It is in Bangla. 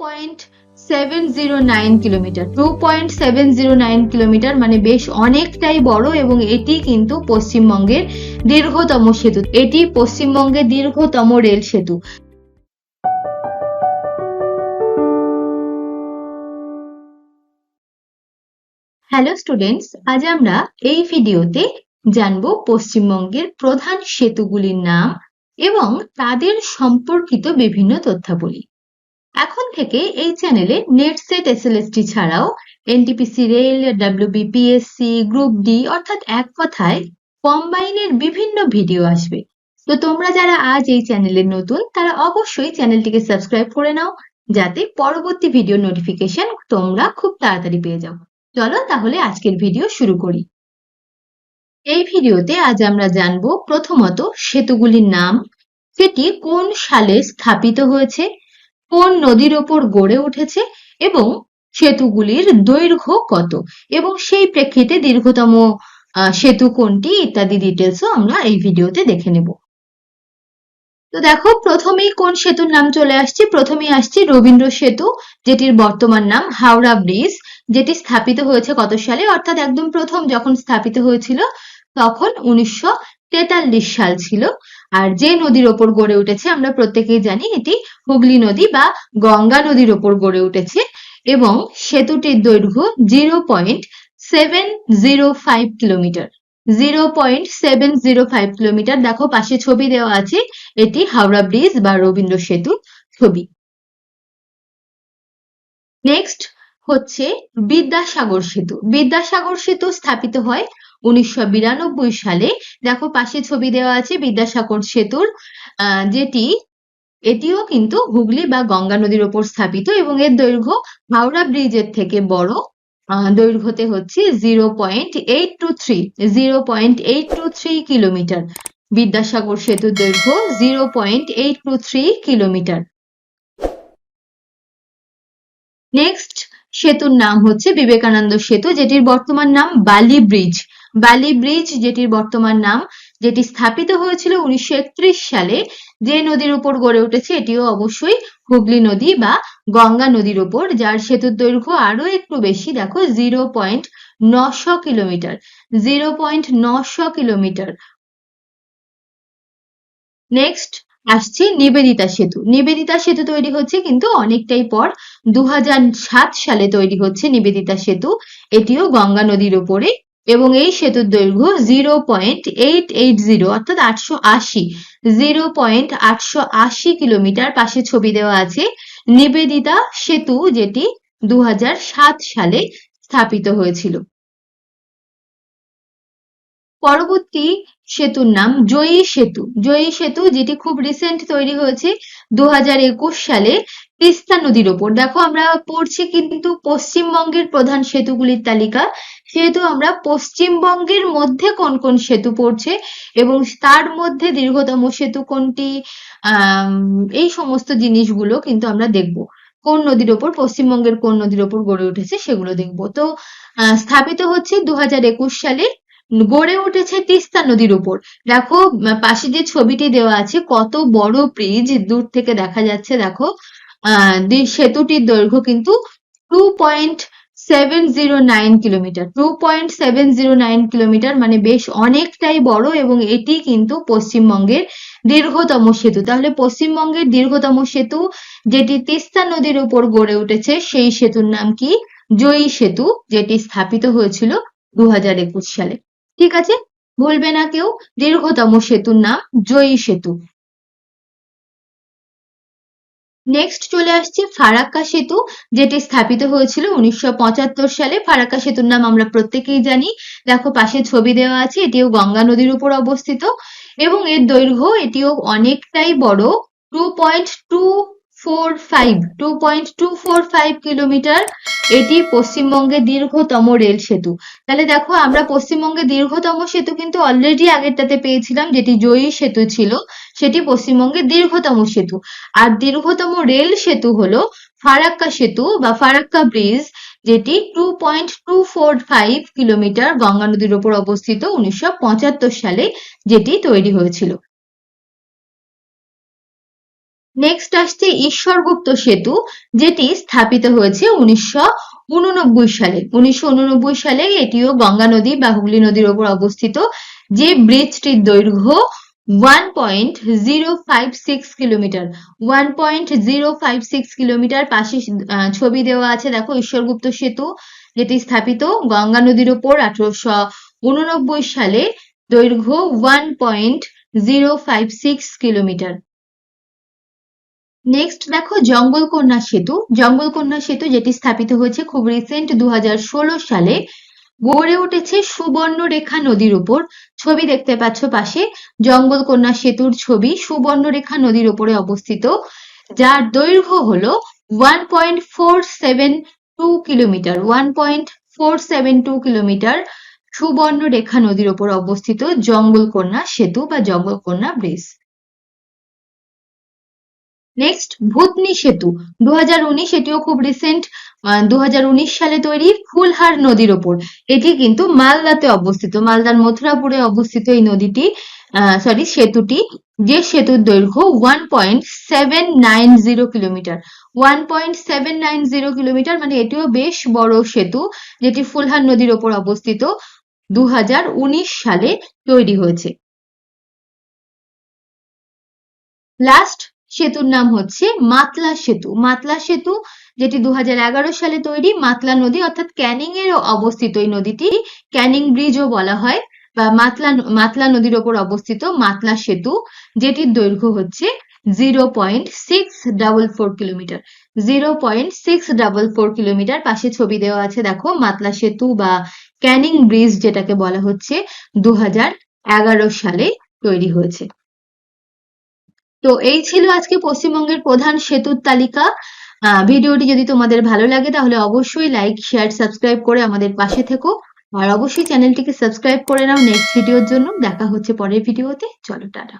Point seven zero nine kilometre two point seven zero nine kilometre মানে বেশ অনেকটাই বড় এবং এটি কিন্তু পশ্চিমবঙ্গের দীর্ঘতম সেতু। এটি পশ্চিমবঙ্গের দীর্ঘতম রেল সেতু। হ্যালো স্টুডেন্টস আজ আমরা এই ভিডিওতে জানব পশ্চিমবঙ্গের প্রধান সেতুগুলির নাম এবং তাদের সম্পর্কিত বিভিন্ন তথ্যাবলী। এখন থেকে এই চ্যানেলে নেট সেট এসএলএসটি ছাড়াও NTPC rail WBPSC group D অর্থাৎ এক কথায় কম্বাইনের বিভিন্ন ভিডিও আসবে। তো তোমরা যারা আজ এই চ্যানেলে নতুন, তারা অবশ্যই চ্যানেলটিকে সাবস্ক্রাইব করে নাও, যাতে পরবর্তী ভিডিও নোটিফিকেশন তোমরা খুব তাড়াতাড়ি পেয়ে যাও। চলো তাহলে আজকের ভিডিও শুরু করি। এই ভিডিওতে আজ আমরা জানব প্রথমত সেতুগুলির নাম, সেটি কোন সালে স্থাপিত হয়েছে কোন নদীর ওপর গড়ে উঠেছে এবং সেতুগুলির দৈর্ঘ্য কত? এবং সেই প্রেক্ষিতে দীর্ঘতম সেতু কোনটি? ইত্যাদি ডিটেলসও আমরা এই ভিডিওতে দেখে নেব। তো দেখো, প্রথমেই কোন সেতুর নাম চলে আসছে? প্রথমেই আসছে রবীন্দ্র সেতু, যেটির বর্তমান নাম হাওড়া ব্রিজ, যেটি স্থাপিত হয়েছে কত সালে? অর্থাৎ একদম প্রথম যখন স্থাপিত হয়েছিল, তখন উনিশশো তেতাল্লিশ সাল ছিল। আর যে নদীর ওপর গড়ে উঠেছে, আমরা প্রত্যেকেই জানি এটি হুগলি নদী বা গঙ্গা নদীর ওপর গড়ে উঠেছে এবং সেতুটির দৈর্ঘ্য zero point seven zero five kilometre zero point seven zero five kilometre দেখো পাশে ছবি দেওয়া আছে, এটি হাওড়া ব্রিজ বা রবীন্দ্র সেতু ছবি। নেক্সট হচ্ছে বিদ্যাসাগর সেতু। বিদ্যাসাগর সেতু স্থাপিত হয় উনিশশো বিরানব্বই সালে। দেখো পাশে ছবি দেওয়া আছে বিদ্যাসাগর সেতুর যেটি, এটিও কিন্তু হুগলি বা গঙ্গা নদীর ওপর স্থাপিত এবং এর দৈর্ঘ্য হাওড়া ব্রিজের থেকে বড়। দৈর্ঘ্যতে হচ্ছে zero point eight two three, zero point eight two three kilometre. Vidyasagar সেতুর দৈর্ঘ্য zero point eight two three kilometre. Next সেতুর নাম হচ্ছে বিবেকানন্দ সেতু, যেটির বর্তমান নাম বালি ব্রিজ। বালি ব্রিজ, যেটির বর্তমান নাম, যেটি স্থাপিত হয়েছিল উনিশশো একত্রিশ সালে, যে নদীর উপর গড়ে উঠেছে এটিও অবশ্যই হুগলি নদী বা গঙ্গা নদীর উপর, যার সেতুর দৈর্ঘ্য আরও একটু বেশি, দেখো, জিরো পয়েন্ট নশো কিলোমিটার, জিরো পয়েন্ট নশো কিলোমিটার। নেক্সট। আসছে নিবেদিতা সেতু। নিবেদিতা সেতু তৈরি হচ্ছে কিন্তু অনেকটাই পর। দু হাজার সাত সালে তৈরি হচ্ছে নিবেদিতা সেতু। এটিও গঙ্গা নদীর উপরে এবং এই সেতুর দৈর্ঘ্য zero point eight eight zero অর্থাৎ আটশো আশি। জিরো পয়েন্ট আটশো আশি কিলোমিটার পাশে ছবি দেওয়া আছে নিবেদিতা সেতু যেটি দু হাজার সাত সালে স্থাপিত হয়েছিল। পরবর্তী সেতুর নাম জয়ী সেতু। জয়ী সেতু, যেটি খুব রিসেন্ট তৈরি হয়েছে দু হাজার একুশ সালে তিস্তা নদীর ওপর। দেখো, আমরা পড়ছি কিন্তু পশ্চিমবঙ্গের প্রধান সেতুগুলির তালিকা। সেহেতু আমরা পশ্চিমবঙ্গের মধ্যে কোন কোন সেতু পড়ছে এবং তার মধ্যে দীর্ঘতম সেতু কোনটি এই সমস্ত জিনিসগুলো কিন্তু আমরা দেখব। কোন নদীর ওপর, পশ্চিমবঙ্গের কোন নদীর ওপর গড়ে উঠেছে সেগুলো দেখব। তো স্থাপিত হচ্ছে দু হাজার একুশ সালে গড়ে উঠেছে তিস্তা নদীর উপর। দেখো, পাশে যে ছবিটি দেওয়া আছে, কত বড় ব্রিজ দূর থেকে দেখা যাচ্ছে, দেখো। আহ সেতুটির দৈর্ঘ্য কিন্তু two point seven zero nine kilometre two point seven zero nine kilometre মানে বেশ অনেকটাই বড় এবং এটি কিন্তু পশ্চিমবঙ্গের দীর্ঘতম সেতু। তাহলে পশ্চিমবঙ্গের দীর্ঘতম সেতু যেটি তিস্তা নদীর উপর গড়ে উঠেছে, সেই সেতুর নাম কি? জয়ী সেতু, যেটি স্থাপিত হয়েছিল দু হাজার একুশ সালে। ঠিক আছে? ভুলবে না কেউ। দীর্ঘতম সেতুর নাম জয়ী সেতু। নেক্সট চলে আসছে ফারাক্কা সেতু, যেটি স্থাপিত হয়েছিল উনিশশো পঁচাত্তর সালে। ফারাক্কা সেতুর নাম আমরা প্রত্যেকেই জানি। দেখো, পাশে ছবি দেওয়া আছে, এটিও গঙ্গা নদীর উপর অবস্থিত। এবং এর দৈর্ঘ্য এটিও অনেকটাই বড় two point two four five two point two four five kilometre এটি পশ্চিমবঙ্গের দীর্ঘতম রেল সেতু। তাহলে দেখো, আমরা পশ্চিমবঙ্গের দীর্ঘতম সেতু কিন্তু অলরেডি আগেরটাতে পেয়েছিলাম, যেটি জয়ী সেতু ছিল, সেটি পশ্চিমবঙ্গের দীর্ঘতম সেতু। আর দীর্ঘতম রেল সেতু হলো ফারাক্কা সেতু বা ফারাক্কা ব্রিজ, যেটি two point two four five kilometre Ganga নদীর ওপর অবস্থিত উনিশশো পঁচাত্তর সালে যেটি তৈরি হয়েছিল। নেক্সট আসছে ঈশ্বরগুপ্ত সেতু, যেটি স্থাপিত হয়েছে উনিশশো উননব্বই সালে। উনিশশো উননব্বই সালে এটিও গঙ্গা নদী বা হুগলি নদীর ওপর অবস্থিত। যে ব্রিজটির দৈর্ঘ্য one point zero five six kilometre one point zero five six kilometre পাশে ছবি দেওয়া আছে, দেখো, ঈশ্বরগুপ্ত সেতু, যেটি স্থাপিত গঙ্গা নদীর ওপর আঠারোশো উননব্বই সালে। দৈর্ঘ্য one point zero five six kilometre next দেখো জঙ্গলকন্যা সেতু। জঙ্গলকন্যা সেতু যেটি স্থাপিত হয়েছে খুব রিসেন্ট দু হাজার ষোলো সালে, গড়ে উঠেছে সুবর্ণরেখা নদীর উপর। ছবি দেখতে পাচ্ছ পাশে জঙ্গলকন্যা সেতুর ছবি সুবর্ণরেখা নদীর উপরে অবস্থিত, যার দৈর্ঘ্য হল one point four seven two kilometre. One point four seven two kilometre Subarnarekha নদীর উপর অবস্থিত জঙ্গলকন্যা সেতু বা জঙ্গলকন্যা ব্রিজ। নেক্সট ভূতনি সেতু দু এটিও খুব রিসেন্ট দু সালে তৈরি ফুলহার নদীর ওপর। এটি কিন্তু মালদাতে অবস্থিত, মালদার মথুরাপুরে অবস্থিত এই নদীটি সরি সেতুটি। যে সেতুর দৈর্ঘ্য one point seven nine zero kilometre one point seven nine zero kilometre মানে এটিও বেশ বড় সেতু, যেটি ফুলহার নদীর ওপর অবস্থিত দু হাজার উনিশ সালে তৈরি হয়েছে। লাস্ট সেতুর নাম হচ্ছে মাতলা সেতু। মাতলা সেতু যেটি দু হাজার এগারো সালে তৈরি, মাতলা নদী অর্থাৎ ক্যানিং এর অবস্থিত এই নদীটি। ক্যানিং ব্রিজও বলা হয়, বা মাতলা মাতলা নদীর ওপর অবস্থিত মাতলা সেতু, যেটির দৈর্ঘ্য হচ্ছে zero point six double four kilometre zero point six double four kilometre পাশে ছবি দেওয়া আছে, দেখো, মাতলা সেতু বা ক্যানিং ব্রিজ যেটাকে বলা হচ্ছে দু এগারো সালে তৈরি হয়েছে। তো এই ছিল আজকে পশ্চিমবঙ্গের প্রধান সেতুর তালিকা। ভিডিওটি যদি তোমাদের ভালো লাগে, তাহলে অবশ্যই লাইক শেয়ার সাবস্ক্রাইব করে আমাদের পাশে থেকো। আর অবশ্যই চ্যানেলটিকে সাবস্ক্রাইব করে নাও নেক্সট ভিডিওর জন্য। দেখা হচ্ছে পরের ভিডিওতে চলো, টাটা।